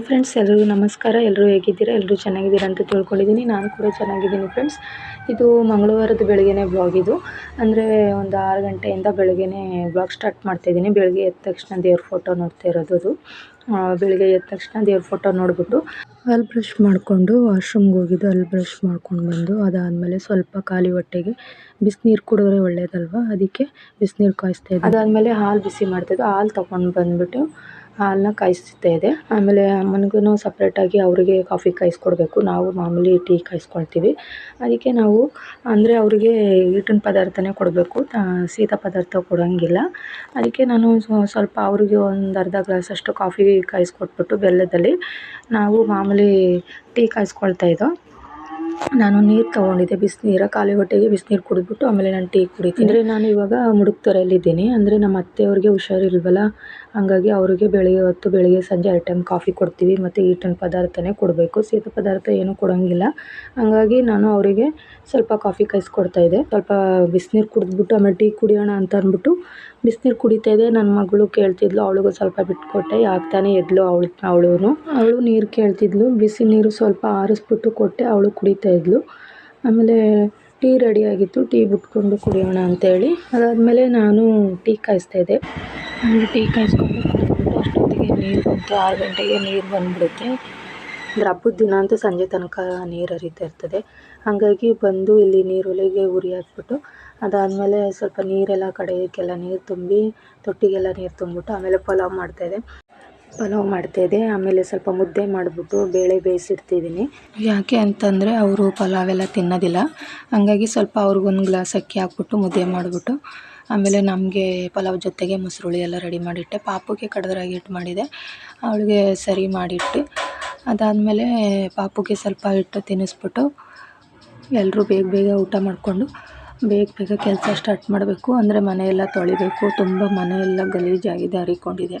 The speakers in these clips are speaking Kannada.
ಹಾಯ್ ಫ್ರೆಂಡ್ಸ್ ಎಲ್ಲರೂ ನಮಸ್ಕಾರ. ಎಲ್ಲರೂ ಹೇಗಿದ್ದೀರಾ? ಎಲ್ಲರೂ ಚೆನ್ನಾಗಿದ್ದೀರಾ ಅಂತ ತಿಳ್ಕೊಂಡಿದ್ದೀನಿ. ನಾನು ಕೂಡ ಚೆನ್ನಾಗಿದ್ದೀನಿ ಫ್ರೆಂಡ್ಸ್. ಇದು ಮಂಗಳವಾರದ ಬೆಳಗ್ಗೆನೇ ಬ್ಲಾಗ್ ಇದು. ಅಂದರೆ ಒಂದು ಆರು ಗಂಟೆಯಿಂದ ಬೆಳಗ್ಗೆನೇ ಬ್ಲಾಗ್ ಸ್ಟಾರ್ಟ್ ಮಾಡ್ತಾಯಿದ್ದೀನಿ ಬೆಳಗ್ಗೆ ಎದ್ದ ತಕ್ಷಣ ದೇವ್ರ ಫೋಟೋ ನೋಡ್ತಾ ಇರೋದು ಅದು. ಬೆಳಗ್ಗೆ ಎದ್ದ ತಕ್ಷಣ ದೇವ್ರ ಫೋಟೋ ನೋಡಿಬಿಟ್ಟು ಅಲ್ಲಿ ಬ್ರಷ್ ಮಾಡಿಕೊಂಡು ವಾಶ್ರೂಮ್ಗೆ ಹೋಗಿದ್ದು ಅಲ್ಲಿ ಬ್ರಷ್ ಮಾಡ್ಕೊಂಡು ಬಂದು, ಅದಾದಮೇಲೆ ಸ್ವಲ್ಪ ಖಾಲಿ ಹೊಟ್ಟೆಗೆ ಬಿಸಿನೀರು ಕುಡಿದ್ರೆ ಒಳ್ಳೇದಲ್ವಾ? ಅದಕ್ಕೆ ಬಿಸಿನೀರು ಕಾಯಿಸ್ತಾ ಇದ್ದೆ ಅದಾದಮೇಲೆ ಹಾಲು ಬಿಸಿ ಮಾಡ್ತಾಯಿದ್ದು ಹಾಲು ತೊಗೊಂಡು ಬಂದುಬಿಟ್ಟು ಹಾಲನ್ನ ಕಾಯಿಸ್ತಾ ಇದೆ. ಆಮೇಲೆ ಅಮ್ಮನಿಗೂ ಸಪ್ರೇಟಾಗಿ ಅವರಿಗೆ ಕಾಫಿ ಕಾಯಿಸ್ಕೊಡ್ಬೇಕು. ನಾವು ಮಾಮೂಲಿ ಟೀ ಕಾಯಿಸ್ಕೊಳ್ತೀವಿ. ಅದಕ್ಕೆ ನಾವು, ಅಂದರೆ ಅವರಿಗೆ ಹಿಟ್ಟಿನ ಪದಾರ್ಥನೇ ಕೊಡಬೇಕು. ಶೀತ ಪದಾರ್ಥ ಕೊಡೋಂಗಿಲ್ಲ. ಅದಕ್ಕೆ ನಾನು ಸ್ವ- ಸ್ವಲ್ಪ ಅವರಿಗೆ ಒಂದು ಅರ್ಧ ಗ್ಲಾಸ್ ಅಷ್ಟು ಕಾಫಿ ಕಾಯಿಸ್ಕೊಟ್ಬಿಟ್ಟು ಬೆಲ್ಲದಲ್ಲಿ ನಾವು ಮಾಮೂಲಿ ಟೀ ಕಾಯಿಸ್ಕೊಳ್ತಾ ಇದ್ದೋ. ನಾನು ನೀರು ತೊಗೊಂಡಿದ್ದೆ, ಬಿಸಿನೀರ, ಖಾಲಿ ಹೊಟ್ಟೆಗೆ ಬಿಸಿನೀರು ಕುಡಿದ್ಬಿಟ್ಟು ಆಮೇಲೆ ನಾನು ಟೀ ಕುಡಿತೀನಿ. ಅಂದರೆ ನಾನು ಇವಾಗ ಮುಡುಕ್ತೊರೆಯಲ್ಲಿದ್ದೀನಿ. ಅಂದರೆ ನಮ್ಮ ಅತ್ತೆಯವ್ರಿಗೆ ಹುಷಾರಿಲ್ವಲ್ಲ? ಹಂಗಾಗಿ ಅವರಿಗೆ ಬೆಳಿಗ್ಗೆ ಹೊತ್ತು ಬೆಳಿಗ್ಗೆ ಸಂಜೆ ಎರಡು ಟೈಮ್ ಕಾಫಿ ಕೊಡ್ತೀವಿ, ಮತ್ತು ಹಿಟ್ಟಿನ ಪದಾರ್ಥನೇ ಕೊಡಬೇಕು. ಶೀತ ಪದಾರ್ಥ ಏನೂ ಕೊಡೋಂಗಿಲ್ಲ. ಹಂಗಾಗಿ ನಾನು ಅವರಿಗೆ ಸ್ವಲ್ಪ ಕಾಫಿ ಕಾಯಿಸ್ಕೊಡ್ತಾ ಇದ್ದೆ. ಸ್ವಲ್ಪ ಬಿಸಿನೀರು ಕುಡಿದ್ಬಿಟ್ಟು, ಆಮೇಲೆ ಟೀ ಕುಡಿಯೋಣ ಅಂತ ಅಂದ್ಬಿಟ್ಟು ಬಿಸಿನೀರು ಕುಡಿತಾ ಇದ್ದೆ. ನನ್ನ ಮಗಳು ಕೇಳ್ತಿದ್ಲು, ಅವಳಿಗೂ ಸ್ವಲ್ಪ ಬಿಟ್ಕೊಟ್ಟೆ. ಯಾಕೆ ತಾನೇ ಎದ್ಲು ಅವಳು ಅವಳೂ ಅವಳು ನೀರು ಕೇಳ್ತಿದ್ಲು. ಬಿಸಿ ನೀರು ಸ್ವಲ್ಪ ಆರಿಸ್ಬಿಟ್ಟು ಕೊಟ್ಟೆ, ಅವಳು ಕುಡಿತಾ ಇದ್ಲು. ಆಮೇಲೆ ಟೀ ರೆಡಿ ಆಗಿತ್ತು. ಟೀ ಬಿಟ್ಕೊಂಡು ಕುಡಿಯೋಣ ಅಂತೇಳಿ. ಅದಾದಮೇಲೆ ನಾನು ಟೀ ಕಾಯಿಸ್ತಾ ಆಮೇಲೆ ಟೀ ಕಾಯಿಸ್ಕೊಂಡು ಕುಡಿದ್ಬಿಟ್ಟು ಅಷ್ಟೊತ್ತಿಗೆ ನೀರು ಬಂತು. ಆರು ಗಂಟೆಗೆ ನೀರು ಬಂದುಬಿಡುತ್ತೆ. ಅಂದರೆ ಹಬ್ಬದ ದಿನ ಅಂತೂ ಸಂಜೆ ತನಕ ನೀರು ಹರಿತಾ ಇರ್ತದೆ. ಹಾಗಾಗಿ ಬಂದು ಇಲ್ಲಿ ನೀರೊಲೆಗೆ ಉರಿ ಹಾಕ್ಬಿಟ್ಟು ಅದಾದಮೇಲೆ ಸ್ವಲ್ಪ ನೀರೆಲ್ಲ ಕಡೆಯೋಕ್ಕೆಲ್ಲ ನೀರು ತುಂಬಿ, ತೊಟ್ಟಿಗೆಲ್ಲ ನೀರು ತುಂಬಿಬಿಟ್ಟು ಆಮೇಲೆ ಪಲಾವ್ ಮಾಡ್ತಾಯಿದ್ದೆ ಪಲಾವ್ ಮಾಡ್ತಾಯಿದ್ದೆ ಆಮೇಲೆ ಸ್ವಲ್ಪ ಮುದ್ದೆ ಮಾಡಿಬಿಟ್ಟು ಬೇಳೆ ಬೇಯಿಸಿಡ್ತಿದ್ದೀನಿ. ಯಾಕೆ ಅಂತಂದರೆ ಅವರು ಪಲಾವ್ ಎಲ್ಲ ತಿನ್ನೋದಿಲ್ಲ. ಹಂಗಾಗಿ ಸ್ವಲ್ಪ ಅವ್ರಿಗೊಂದು ಗ್ಲಾಸ್ ಅಕ್ಕಿ ಹಾಕ್ಬಿಟ್ಟು ಮುದ್ದೆ ಮಾಡಿಬಿಟ್ಟು, ಆಮೇಲೆ ನಮಗೆ ಪಲಾವ್ ಜೊತೆಗೆ ಮೊಸರುಳಿ ಎಲ್ಲ ರೆಡಿ ಮಾಡಿಟ್ಟೆ. ಪಾಪುಗೆ ಕಡದ್ರಾಗಿ ಹಿಟ್ಟು ಮಾಡಿದೆ. ಅವಳಿಗೆ ಸರಿ ಮಾಡಿಟ್ಟು, ಅದಾದಮೇಲೆ ಪಾಪುಗೆ ಸ್ವಲ್ಪ ಹಿಟ್ಟು ತಿನ್ನಿಸ್ಬಿಟ್ಟು ಎಲ್ಲರೂ ಬೇಗ ಬೇಗ ಊಟ ಮಾಡಿಕೊಂಡು ಬೇಗ ಬೇಗ ಕೆಲಸ ಸ್ಟಾರ್ಟ್ ಮಾಡಬೇಕು. ಅಂದರೆ ಮನೆಯೆಲ್ಲ ತೊಳಿಬೇಕು. ತುಂಬ ಮನೆಯೆಲ್ಲ ಗಲೀಜಾಗಿದೆ, ಹರಿಕೊಂಡಿದೆ.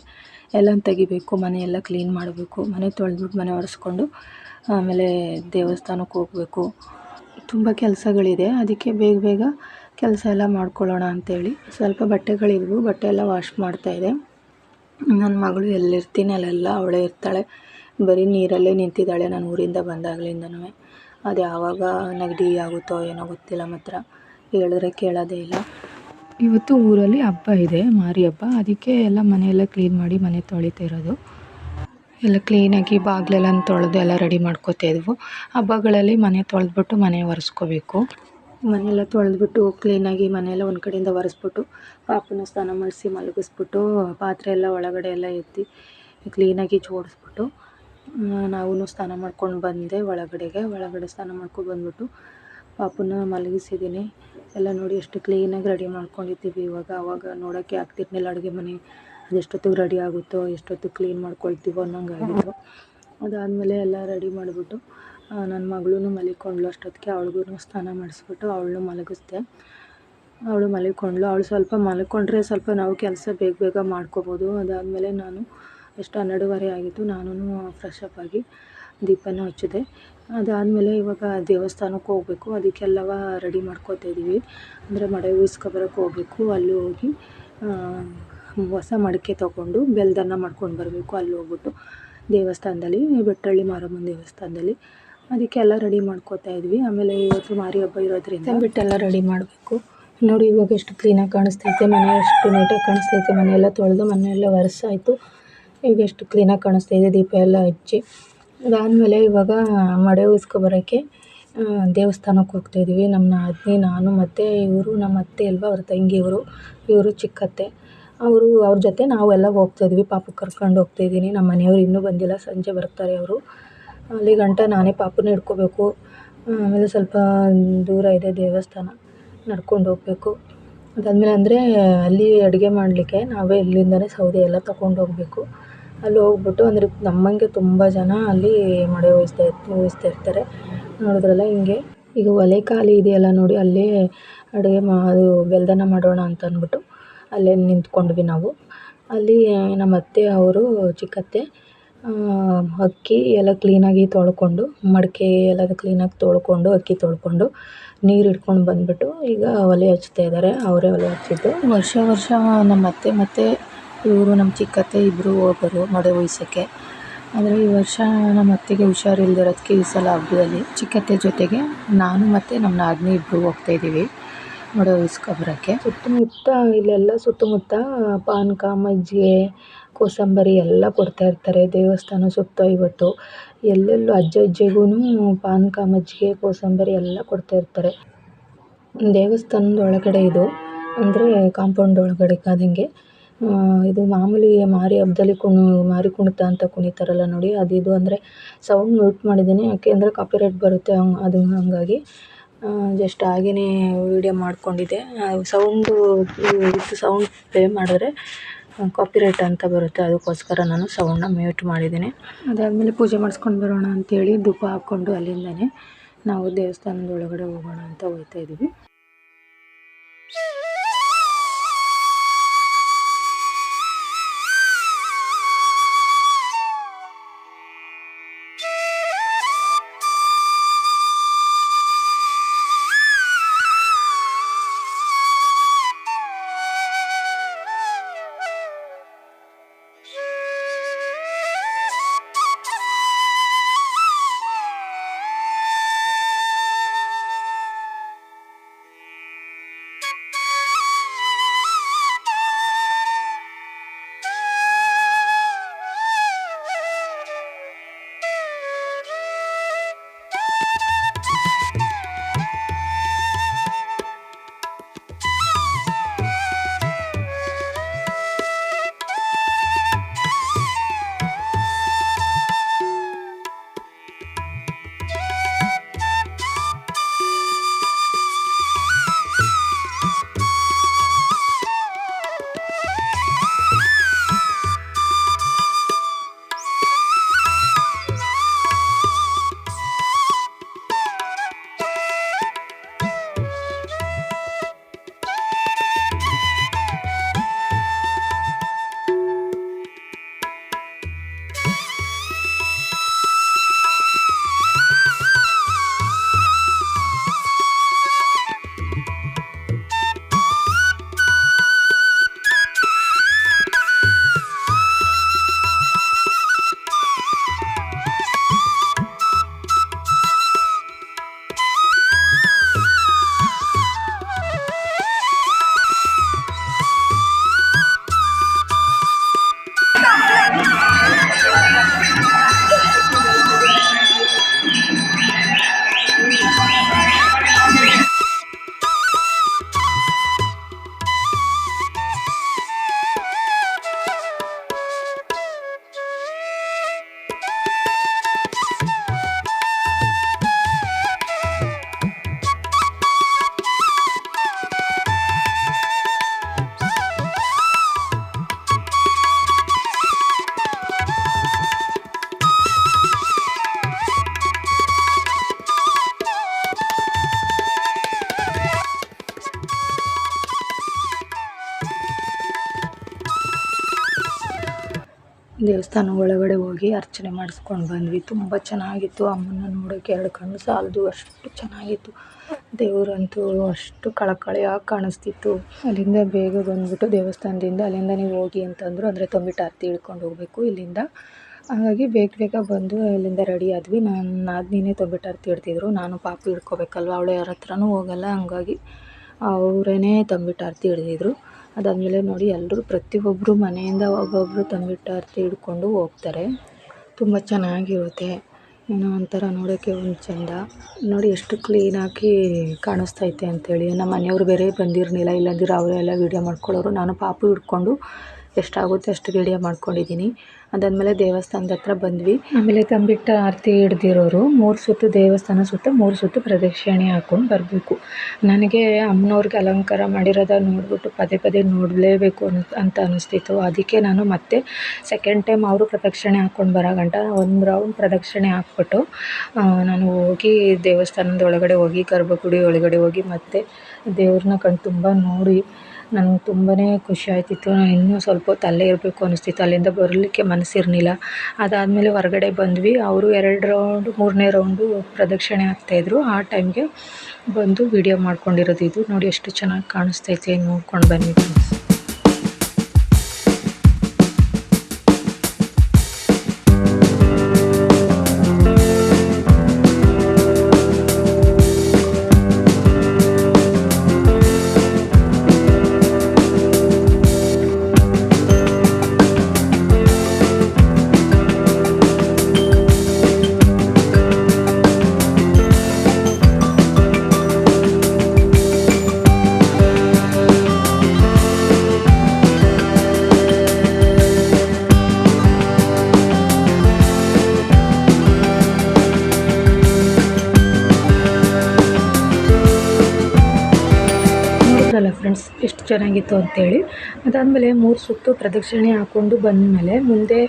ಎಲ್ಲ ತೆಗಿಬೇಕು ಮನೆಯೆಲ್ಲ ಕ್ಲೀನ್ ಮಾಡಬೇಕು, ಮನೆ ತೊಳೆದ್ಬಿಟ್ಟು ಮನೆ ಒರೆಸ್ಕೊಂಡು, ಆಮೇಲೆ ದೇವಸ್ಥಾನಕ್ಕೆ ಹೋಗಬೇಕು. ತುಂಬ ಕೆಲಸಗಳಿದೆ. ಅದಕ್ಕೆ ಬೇಗ ಬೇಗ ಕೆಲಸ ಎಲ್ಲ ಮಾಡ್ಕೊಳ್ಳೋಣ ಅಂತೇಳಿ. ಸ್ವಲ್ಪ ಬಟ್ಟೆಗಳಿದ್ವು ಬಟ್ಟೆ ಎಲ್ಲ ವಾಶ್ ಮಾಡ್ತಾಯಿದೆ ನನ್ನ ಮಗಳು ಎಲ್ಲಿರ್ತೀನಿ ಅಲ್ಲೆಲ್ಲ ಅವಳೇ ಇರ್ತಾಳೆ. ಬರೀ ನೀರಲ್ಲೇ ನಿಂತಿದ್ದಾಳೆ ನಾನು ಊರಿಂದ ಬಂದಾಗಲಿಂದನೂ. ಅದು ಯಾವಾಗ ನೆಗಡಿ ಆಗುತ್ತೋ ಏನೋ ಗೊತ್ತಿಲ್ಲ ಮಾತ್ರ. ಹೇಳಿದ್ರೆ ಕೇಳೋದೇ ಇಲ್ಲ. ಇವತ್ತು ಊರಲ್ಲಿ ಹಬ್ಬ ಇದೆ, ಮಾರಿ ಹಬ್ಬ. ಅದಕ್ಕೆ ಎಲ್ಲ ಮನೆಯೆಲ್ಲ ಕ್ಲೀನ್ ಮಾಡಿ ಮನೆ ತೊಳಿತಾ ಇರೋದು. ಎಲ್ಲ ಕ್ಲೀನಾಗಿ ಬಾಗಿಲೆಲ್ಲ ತೊಳೆದು ಎಲ್ಲ ರೆಡಿ ಮಾಡ್ಕೋತಾ ಇದ್ವು. ಹಬ್ಬಗಳಲ್ಲಿ ಮನೆ ತೊಳೆದ್ಬಿಟ್ಟು ಮನೆ ಒರೆಸ್ಕೋಬೇಕು. ಮನೆಯೆಲ್ಲ ತೊಳೆದ್ಬಿಟ್ಟು ಕ್ಲೀನಾಗಿ ಮನೆಯೆಲ್ಲ ಒಂದು ಕಡೆಯಿಂದ ಒರೆಸ್ಬಿಟ್ಟು ಪಾಪನ ಸ್ನಾನ ಮಾಡಿಸಿ ಮಲಗಿಸ್ಬಿಟ್ಟು ಪಾತ್ರೆ ಎಲ್ಲ ಒಳಗಡೆ ಎಲ್ಲ ಎತ್ತಿ ಕ್ಲೀನಾಗಿ ಜೋಡಿಸ್ಬಿಟ್ಟು ನಾವು ಸ್ನಾನ ಮಾಡ್ಕೊಂಡು ಬಂದೆ ಒಳಗಡೆಗೆ. ಒಳಗಡೆ ಸ್ನಾನ ಮಾಡ್ಕೊಂಡು ಬಂದ್ಬಿಟ್ಟು ಪಾಪನ್ನ ಮಲಗಿಸಿದ್ದೀನಿ. ಎಲ್ಲ ನೋಡಿ ಎಷ್ಟು ಕ್ಲೀನಾಗಿ ರೆಡಿ ಮಾಡ್ಕೊಂಡಿದ್ದೀವಿ. ಇವಾಗ, ಅವಾಗ ನೋಡೋಕ್ಕೆ ಆಗ್ತಿರ್ಲಿಲ್ಲ ಅಡುಗೆ ಮನೆ. ಅದೆಷ್ಟೊತ್ತಿಗೆ ರೆಡಿ ಆಗುತ್ತೋ, ಎಷ್ಟೊತ್ತಿಗೆ ಕ್ಲೀನ್ ಮಾಡ್ಕೊಳ್ತೀವೋ ಅನ್ನೋಂಗೆ ಆಗಿತ್ತು. ಅದಾದಮೇಲೆ ಎಲ್ಲ ರೆಡಿ ಮಾಡಿಬಿಟ್ಟು ನನ್ನ ಮಗಳೂ ಮಲಿಕೊಂಡ್ಳು ಅಷ್ಟೊತ್ತಿಗೆ. ಅವಳಿಗೂ ಸ್ನಾನ ಮಾಡಿಸ್ಬಿಟ್ಟು ಅವಳನ್ನೂ ಮಲಗಿಸ್ದೆ. ಅವಳು ಮಲಿಕೊಂಡ್ಳು. ಅವಳು ಸ್ವಲ್ಪ ಮಲ್ಕೊಂಡ್ರೆ ಸ್ವಲ್ಪ ನಾವು ಕೆಲಸ ಬೇಗ ಬೇಗ ಮಾಡ್ಕೋಬೋದು. ಅದಾದಮೇಲೆ ನಾನು ಎಷ್ಟು ಹನ್ನೆರಡುವರೆ ಆಗಿತ್ತು. ನಾನು ಫ್ರೆಶ್ ಅಪ್ ಆಗಿ ದೀಪನ ಹಚ್ಚಿದೆ. ಅದಾದಮೇಲೆ ಇವಾಗ ದೇವಸ್ಥಾನಕ್ಕೆ ಹೋಗಬೇಕು. ಅದಕ್ಕೆಲ್ಲವ ರೆಡಿ ಮಾಡ್ಕೋತಾ ಇದ್ದೀವಿ ಅಂದರೆ ಮಡೆ ಬರೋಕ್ಕೆ ಹೋಗಬೇಕು. ಅಲ್ಲಿ ಹೋಗಿ ಹೊಸ ಮಡಿಕೆ ತಗೊಂಡು ಬೆಲ್ದನ್ನ ಮಾಡ್ಕೊಂಡು ಬರಬೇಕು ಅಲ್ಲಿ ಹೋಗ್ಬಿಟ್ಟು ದೇವಸ್ಥಾನದಲ್ಲಿ, ಬೆಟ್ಟಳ್ಳಿ ಮಾರಮ್ಮನ ದೇವಸ್ಥಾನದಲ್ಲಿ. ಅದಕ್ಕೆಲ್ಲ ರೆಡಿ ಮಾಡ್ಕೋತಾ ಇದ್ವಿ. ಆಮೇಲೆ ಇವತ್ತು ಮಾರಿ ಹಬ್ಬ ಇರೋದ್ರಿಂದ ಬಿಟ್ಟೆಲ್ಲ ರೆಡಿ ಮಾಡಬೇಕು. ನೋಡಿ, ಇವಾಗ ಎಷ್ಟು ಕ್ಲೀನಾಗಿ ಕಾಣಿಸ್ತೈತೆ. ಮನೆ ಎಷ್ಟು ನೀಟಾಗಿ ಕಾಣಿಸ್ತೈತೆ. ಮನೆಯೆಲ್ಲ ತೊಳೆದು ಮನೆಯೆಲ್ಲ ಒರೆಸಾಯಿತು. ಈಗ ಎಷ್ಟು ಕ್ಲೀನಾಗಿ ಕಾಣಿಸ್ತಾಯಿದೆ ದೀಪ ಎಲ್ಲ ಹಚ್ಚಿ. ಅದಾದಮೇಲೆ ಇವಾಗ ಮಡೆ ಬರೋಕ್ಕೆ ದೇವಸ್ಥಾನಕ್ಕೆ ಹೋಗ್ತಾಯಿದ್ದೀವಿ. ನಮ್ಮ ನಾದಿನಿ ನಾನು ಮತ್ತು ಇವರು, ನಮ್ಮ ಅತ್ತೆ ಅಲ್ವಾ, ಅವ್ರ ತಂಗಿಯವರು ಇವರು. ಚಿಕ್ಕತ್ತೆ. ಅವರು, ಅವ್ರ ಜೊತೆ ನಾವೆಲ್ಲ ಹೋಗ್ತಾಯಿದ್ವಿ ಪಾಪಕ್ಕೆ ಕರ್ಕೊಂಡು ಹೋಗ್ತಾಯಿದ್ದೀನಿ. ನಮ್ಮ ಮನೆಯವ್ರು ಇನ್ನೂ ಬಂದಿಲ್ಲ. ಸಂಜೆ ಬರ್ತಾರೆ ಅವರು. ಅಲ್ಲಿ ಗಂಟ ನಾನೇ ಪಾಪುನ ಹಿಡ್ಕೋಬೇಕು. ಆಮೇಲೆ ಸ್ವಲ್ಪ ದೂರ ಇದೆ ದೇವಸ್ಥಾನ, ನಡ್ಕೊಂಡು ಹೋಗಬೇಕು. ಅದಾದಮೇಲೆ ಅಂದರೆ ಅಲ್ಲಿ ಅಡುಗೆ ಮಾಡಲಿಕ್ಕೆ ನಾವೇ ಇಲ್ಲಿಂದಲೇ ಸೌದೆ ಎಲ್ಲ ತಗೊಂಡು ಹೋಗಬೇಕು ಅಲ್ಲಿ ಹೋಗ್ಬಿಟ್ಟು ಅಂದರೆ ನಮ್ಮಂಗೆ ತುಂಬ ಜನ ಅಲ್ಲಿ ಮಡೆ ವಹಿಸ್ತಾ ವಹಿಸ್ತಾ ಇರ್ತಾರೆ. ನೋಡಿದ್ರಲ್ಲ ಹಿಂಗೆ. ಈಗ ಒಲೆ ಖಾಲಿ ಇದೆಯಲ್ಲ ನೋಡಿ, ಅಲ್ಲೇ ಅಡುಗೆ ಮಾ, ಅದು ಬೆಲ್ದನ ಮಾಡೋಣ ಅಂತ ಅಂದ್ಬಿಟ್ಟು ಅಲ್ಲೇ ನಿಂತ್ಕೊಂಡ್ವಿ ನಾವು. ಅಲ್ಲಿ ನಮ್ಮ ಅತ್ತೆ ಅವರು, ಚಿಕ್ಕತ್ತೆ ಅಕ್ಕಿ ಎಲ್ಲ ಕ್ಲೀನಾಗಿ ತೊಳ್ಕೊಂಡು, ಮಡಿಕೆ ಎಲ್ಲ ಕ್ಲೀನಾಗಿ ತೊಳ್ಕೊಂಡು, ಅಕ್ಕಿ ತೊಳ್ಕೊಂಡು ನೀರು ಹಿಡ್ಕೊಂಡು ಬಂದ್ಬಿಟ್ಟು ಈಗ ಒಲೆ ಹಚ್ತಾ ಇದ್ದಾರೆ ಅವರೇ ಒಲೆ ಹಚ್ಚಿದ್ದು. ವರ್ಷ ವರ್ಷ ನಮ್ಮ ಅತ್ತೆ ಮತ್ತು ಇವರು ನಮ್ಮ ಚಿಕ್ಕತ್ತೆ ಇಬ್ಬರು ಹೋಗೋರು ಮಡೆ ವಹಿಸೋಕ್ಕೆ ಆದರೆ ಈ ವರ್ಷ ನಮ್ಮ ಅತ್ತೆಗೆ ಹುಷಾರಿಲ್ದಿರೋದಕ್ಕೆ ಈ ಸಲ ಹಬ್ಬದಲ್ಲಿ ಚಿಕ್ಕತ್ತೆ ಜೊತೆಗೆ ನಾನು ಮತ್ತು ನಮ್ಮ ನಾದಿನಿ ಇಬ್ಬರು ಹೋಗ್ತಾ ಇದ್ದೀವಿ ನೋಡೋ ಬರೋಕ್ಕೆ ಸುತ್ತಮುತ್ತ ಇಲ್ಲೆಲ್ಲ ಸುತ್ತಮುತ್ತ ಪಾನಕ, ಮಜ್ಜಿಗೆ, ಕೋಸಂಬರಿ ಎಲ್ಲ ಕೊಡ್ತಾ ಇರ್ತಾರೆ. ದೇವಸ್ಥಾನ ಸುತ್ತ ಇವತ್ತು ಎಲ್ಲೆಲ್ಲೂ ಅಜ್ಜ ಅಜ್ಜಿಗೂ ಪಾನಕ, ಮಜ್ಜಿಗೆ, ಕೋಸಂಬರಿ ಎಲ್ಲ ಕೊಡ್ತಾ ಇರ್ತಾರೆ. ದೇವಸ್ಥಾನದ ಒಳಗಡೆ ಇದು ಅಂದರೆ ಕಾಂಪೌಂಡ್ ಒಳಗಡೆ ಕಾದಂಗೆ. ಇದು ಮಾಮೂಲಿ ಮಾರಿ ಹಬ್ಬದಲ್ಲಿ ಕುಣಿ, ಮಾರಿ ಕುಣಿತ ಅಂತ ಕುಣಿತಾರಲ್ಲ ನೋಡಿ, ಅದು ಇದು ಅಂದರೆ ಸೌಂಡ್ ಮ್ಯೂಟ್ ಮಾಡಿದ್ದೀನಿ. ಯಾಕೆ ಅಂದರೆ ಕಾಪಿರೈಟ್ ಬರುತ್ತೆ ಹಂಗೆ, ಅದು ಹಾಗಾಗಿ ಜಸ್ಟ್ ಹಾಗೆಯೇ ವೀಡಿಯೋ ಮಾಡ್ಕೊಂಡಿದ್ದೆ. ಸೌಂಡು ವಿತ್ ಸೌಂಡ್ ಪ್ಲೇ ಮಾಡಿದ್ರೆ ಕಾಪಿರೈಟ್ ಅಂತ ಬರುತ್ತೆ. ಅದಕ್ಕೋಸ್ಕರ ನಾನು ಸೌಂಡನ್ನ ಮ್ಯೂಟ್ ಮಾಡಿದ್ದೀನಿ. ಅದಾದಮೇಲೆ ಪೂಜೆ ಮಾಡಿಸ್ಕೊಂಡು ಬರೋಣ ಅಂತೇಳಿ ಧೂಪ ಹಾಕ್ಕೊಂಡು ಅಲ್ಲಿಂದನೇ ನಾವು ದೇವಸ್ಥಾನದ ಒಳಗಡೆ ಹೋಗೋಣ ಅಂತ ಹೋಗ್ತಾ ಇದ್ದೀವಿ. ದೇವಸ್ಥಾನ ಒಳಗಡೆ ಹೋಗಿ ಅರ್ಚನೆ ಮಾಡಿಸ್ಕೊಂಡು ಬಂದ್ವಿ. ತುಂಬ ಚೆನ್ನಾಗಿತ್ತು. ಅಮ್ಮನ ನೋಡೋಕೆ ಎರಡು ಕಣ್ಣು ಸಾಲದು. ಅಷ್ಟು ಚೆನ್ನಾಗಿತ್ತು. ದೇವರಂತೂ ಅಷ್ಟು ಕಳಕಳಿಯಾಗಿ ಕಾಣಿಸ್ತಿತ್ತು. ಅಲ್ಲಿಂದ ಬೇಗ ಬಂದ್ಬಿಟ್ಟು ದೇವಸ್ಥಾನದಿಂದ ಅಲ್ಲಿಂದ ನೀವು ಹೋಗಿ ಅಂತಂದರು ಅಂದರೆ ತೊಂಬಿಟ್ಟು ಆರತಿ ಇಳ್ಕೊಂಡು ಹೋಗಬೇಕು ಇಲ್ಲಿಂದ. ಹಾಗಾಗಿ ಬೇಗ ಬೇಗ ಬಂದು ಅಲ್ಲಿಂದ ರೆಡಿ ಆದ್ವಿ. ನಾನು ನಾದಿನಿನೇ ತೊಂಬಿಟ್ಟು ಆರತಿ ಇಡ್ತಿದ್ರು ನಾನು ಪಾಪು ಇಡ್ಕೋಬೇಕಲ್ವ ಅವಳು ಯಾರ ಹತ್ರನೂ ಹೋಗಲ್ಲ. ಹಂಗಾಗಿ ಅವರೇ ತಂಬಿಟ್ಟು ಆರತಿ ಹಿಡ್ದಿದ್ರು ಅದಾದಮೇಲೆ ನೋಡಿ ಎಲ್ಲರೂ ಪ್ರತಿಯೊಬ್ಬರು ಮನೆಯಿಂದ ಒಬ್ಬೊಬ್ಬರು ತಂಬಿಟ್ಟು ಆರತಿ ಹಿಡ್ಕೊಂಡು ಹೋಗ್ತಾರೆ. ತುಂಬ ಚೆನ್ನಾಗಿರುತ್ತೆ. ಏನೋ ಒಂಥರ ನೋಡೋಕ್ಕೆ ಒಂದು ಚೆಂದ. ನೋಡಿ ಎಷ್ಟು ಕ್ಲೀನಾಗಿ ಕಾಣಿಸ್ತೈತೆ ಅಂಥೇಳಿ ನಮ್ಮ ಮನೆಯವ್ರು ಬೇರೆ ಬಂದಿರಲಿಲ್ಲ, ಇಲ್ಲಾಂದ್ರೆ ಅವರೆಲ್ಲ ವೀಡಿಯೋ ಮಾಡ್ಕೊಳ್ಳೋರು. ನಾನು ಪಾಪು ಹಿಡ್ಕೊಂಡು ಎಷ್ಟಾಗುತ್ತೆ ಅಷ್ಟು ವೀಡಿಯೋ ಮಾಡ್ಕೊಂಡಿದ್ದೀನಿ. ಅದಾದಮೇಲೆ ದೇವಸ್ಥಾನದ ಹತ್ರ ಬಂದ್ವಿ. ಆಮೇಲೆ ತಂಬಿಟ್ಟ ಆರತಿ ಹಿಡ್ದಿರೋರು, ಮೂರು ಸುತ್ತು ದೇವಸ್ಥಾನ ಸುತ್ತ ಮೂರು ಸುತ್ತು ಪ್ರದಕ್ಷಿಣೆ ಹಾಕ್ಕೊಂಡು ಬರಬೇಕು. ನನಗೆ ಅಮ್ಮನವ್ರಿಗೆ ಅಲಂಕಾರ ಮಾಡಿರೋದ ನೋಡಿಬಿಟ್ಟು ಪದೇ ಪದೇ ನೋಡಲೇಬೇಕು ಅನ್, ಅಂತ ಅನಿಸ್ತಿತ್ತು. ಅದಕ್ಕೆ ನಾನು ಮತ್ತೆ ಸೆಕೆಂಡ್ ಟೈಮ್ ಅವರು ಪ್ರದಕ್ಷಿಣೆ ಹಾಕ್ಕೊಂಡು ಬರೋ ಗಂಟ ಒಂದು ರೌಂಡ್ ಪ್ರದಕ್ಷಿಣೆ ಹಾಕ್ಬಿಟ್ಟು ನಾನು ಹೋಗಿ ದೇವಸ್ಥಾನದ ಒಳಗಡೆ ಹೋಗಿ, ಗರ್ಭಗುಡಿ ಒಳಗಡೆ ಹೋಗಿ ಮತ್ತೆ ದೇವ್ರನ್ನ ಕಣ್ಣು ತುಂಬ ನೋಡಿ ನನಗೆ ತುಂಬಾ ಖುಷಿ ಆಯ್ತಿತ್ತು. ನಾನು ಇನ್ನೂ ಸ್ವಲ್ಪ ಹೊತ್ತು ಅಲ್ಲೇ ಇರಬೇಕು ಅನಿಸ್ತಿತ್ತು. ಅಲ್ಲಿಂದ ಬರಲಿಕ್ಕೆ ಮನಸ್ಸಿರಲಿಲ್ಲ. ಅದಾದಮೇಲೆ ಹೊರಗಡೆ ಬಂದ್ವಿ. ಅವರು ಎರಡು ರೌಂಡು ಮೂರನೇ ರೌಂಡು ಪ್ರದಕ್ಷಿಣೆ ಹಾಕ್ತಾಯಿದ್ರು ಆ ಟೈಮ್ಗೆ ಬಂದು ವಿಡಿಯೋ ಮಾಡ್ಕೊಂಡಿರೋದು ಇದು. ನೋಡಿ ಎಷ್ಟು ಚೆನ್ನಾಗಿ ಕಾಣಿಸ್ತೈತೆ ನೋಡ್ಕೊಂಡು ಬನ್ನಿ ಫ್ರೆಂಡ್ಸ್ ಚೆನ್ನಾಗಿತ್ತು ಅಂತೇಳಿ. ಅದಾದಮೇಲೆ ಮೂರು ಸುತ್ತು ಪ್ರದಕ್ಷಿಣೆ ಹಾಕ್ಕೊಂಡು ಬಂದಮೇಲೆ ಮುಂದೆ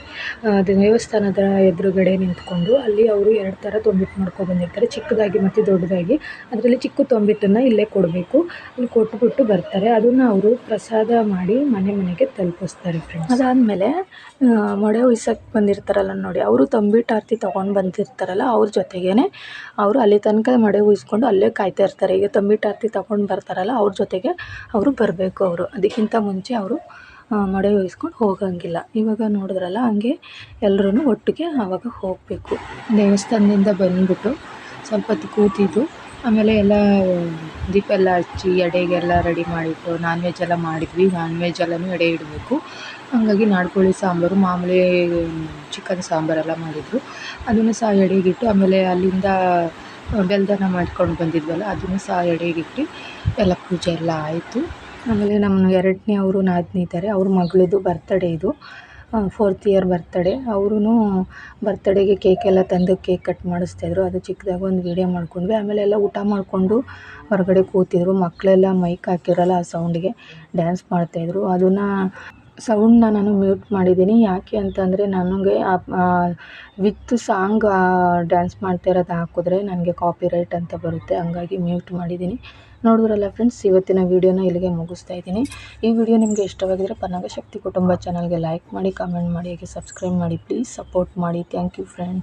ದೇವಸ್ಥಾನದ ಎದುರುಗಡೆ ನಿಂತ್ಕೊಂಡು ಅಲ್ಲಿ ಅವರು ಎರಡು ಥರ ತೊಂಬಿಟ್ಟು ಮಾಡ್ಕೊಂಡು ಬಂದಿರ್ತಾರೆ. ಚಿಕ್ಕದಾಗಿ ಮತ್ತು ದೊಡ್ಡದಾಗಿ. ಅದರಲ್ಲಿ ಚಿಕ್ಕ ತೊಂಬಿಟ್ಟನ್ನು ಇಲ್ಲೇ ಕೊಡಬೇಕು. ಅಲ್ಲಿ ಕೊಟ್ಬಿಟ್ಟು ಬರ್ತಾರೆ. ಅದನ್ನು ಅವರು ಪ್ರಸಾದ ಮಾಡಿ ಮನೆ ಮನೆಗೆ ತಲುಪಿಸ್ತಾರೆ ಫ್ರೆಂಡ್ಸ್ ಅದಾದಮೇಲೆ ಮೊಡೆ ಉಯ್ಸಕ್ಕೆ ಬಂದಿರ್ತಾರಲ್ಲ ನೋಡಿ, ಅವರು ತಂಬಿಟ್ಟು ಆರತಿ ತೊಗೊಂಡು ಬಂದಿರ್ತಾರಲ್ಲ ಅವ್ರ ಜೊತೆಗೇ ಅವರು ಅಲ್ಲಿ ತನಕ ಮಡೆ ಉಯಿಸ್ಕೊಂಡು ಅಲ್ಲೇ ಕಾಯ್ತಾ ಇರ್ತಾರೆ. ಈಗ ತಂಬಿಟ್ಟು ಆರತಿ ತಗೊಂಡು ಬರ್ತಾರಲ್ಲ ಅವ್ರ ಜೊತೆಗೆ ಅವರು ಬರಬೇಕು ಅವರು. ಅದಕ್ಕಿಂತ ಮುಂಚೆ ಅವರು ಮಡೆ ಉಯಿಸ್ಕೊಂಡು ಹೋಗಂಗಿಲ್ಲ. ಇವಾಗ ನೋಡಿದ್ರಲ್ಲ ಹಂಗೆ ಎಲ್ಲರೂ ಒಟ್ಟಿಗೆ ಆವಾಗ ಹೋಗಬೇಕು. ದೇವಸ್ಥಾನದಿಂದ ಬಂದ್ಬಿಟ್ಟು ಸ್ವಲ್ಪ ಹೊತ್ತು ಕೂತಿದ್ದು ಆಮೇಲೆ ಎಲ್ಲ ದೀಪ ಎಲ್ಲ ಹಚ್ಚಿ ಎಡೆಗೆಲ್ಲ ರೆಡಿ ಮಾಡಿಟ್ಟು ನಾನ್ ವೆಜ್ ಎಲ್ಲ ಮಾಡಿದ್ವಿ. ನಾನ್ ವೆಜ್ ಎಲ್ಲನೂ ಎಡೆ ಇಡಬೇಕು. ಹಾಗಾಗಿ ನಾಡ್ಕೋಳಿ ಸಾಂಬಾರು, ಮಾಮೂಲಿ ಚಿಕನ್ ಸಾಂಬಾರೆಲ್ಲ ಮಾಡಿದರು. ಅದನ್ನು ಸಹ ಎಡೆಗಿಟ್ಟು ಆಮೇಲೆ ಅಲ್ಲಿಂದ ಬೆಲ್ದನ ಮಾಡ್ಕೊಂಡು ಬಂದಿದ್ವಲ್ಲ, ಅದನ್ನು ಸಹ ಎಡೆಗಿಟ್ಟು ಎಲ್ಲ ಪೂಜೆ ಎಲ್ಲ ಆಯಿತು. ಆಮೇಲೆ ನಮ್ಮ ಎರಡನೇ ಅವರು ನಾದಿನಿ ಇದ್ದಾರೆ ಅವ್ರ ಮಗಳದು ಬರ್ತಡೇ ಇದು. ಫೋರ್ತ್ ಇಯರ್ ಬರ್ತಡೇ ಅವ್ರೂ ಬರ್ತಡೇಗೆ ಕೇಕೆಲ್ಲ ತಂದು ಕೇಕ್ ಕಟ್ ಮಾಡಿಸ್ತಾಯಿದ್ರು ಅದು ಚಿಕ್ಕದಾಗಿ ಒಂದು ವೀಡಿಯೋ ಮಾಡ್ಕೊಂಡ್ವಿ. ಆಮೇಲೆ ಎಲ್ಲ ಊಟ ಮಾಡಿಕೊಂಡು ಹೊರಗಡೆ ಕೂತಿದ್ರು. ಮಕ್ಕಳೆಲ್ಲ ಮೈಕ್ ಹಾಕಿರಲ್ಲ ಆ ಸೌಂಡಿಗೆ ಡ್ಯಾನ್ಸ್ ಮಾಡ್ತಾಯಿದ್ರು ಅದನ್ನು ಸೌಂಡನ್ನ ನಾನು ಮ್ಯೂಟ್ ಮಾಡಿದ್ದೀನಿ. ಯಾಕೆ ಅಂತಂದರೆ ನನಗೆ ವಿತ್ ಸಾಂಗ್ ಡ್ಯಾನ್ಸ್ ಮಾಡ್ತಾ ಇರೋದು ಹಾಕಿದ್ರೆ ನನಗೆ ಕಾಪಿರೈಟ್ ಅಂತ ಬರುತ್ತೆ. ಹಂಗಾಗಿ ಮ್ಯೂಟ್ ಮಾಡಿದ್ದೀನಿ. ನೋಡಿದ್ರಲ್ಲ ಫ್ರೆಂಡ್ಸ್ ಇವತ್ತಿನ ವೀಡಿಯೋನ ಇಲ್ಲಿಗೆ ಮುಗಿಸ್ತಾ ಇದ್ದೀನಿ. ಈ ವಿಡಿಯೋ ನಿಮಗೆ ಇಷ್ಟವಾಗಿದ್ದರೆ ಪನ್ನಗ ಶಕ್ತಿ ಕುಟುಂಬ ಚಾನಲ್ಗೆ ಲೈಕ್ ಮಾಡಿ ಕಮೆಂಟ್ ಮಾಡಿ, ಹಾಗೆ ಸಬ್ಸ್ಕ್ರೈಬ್ ಮಾಡಿ. ಪ್ಲೀಸ್ ಸಪೋರ್ಟ್ ಮಾಡಿ. Thank you friends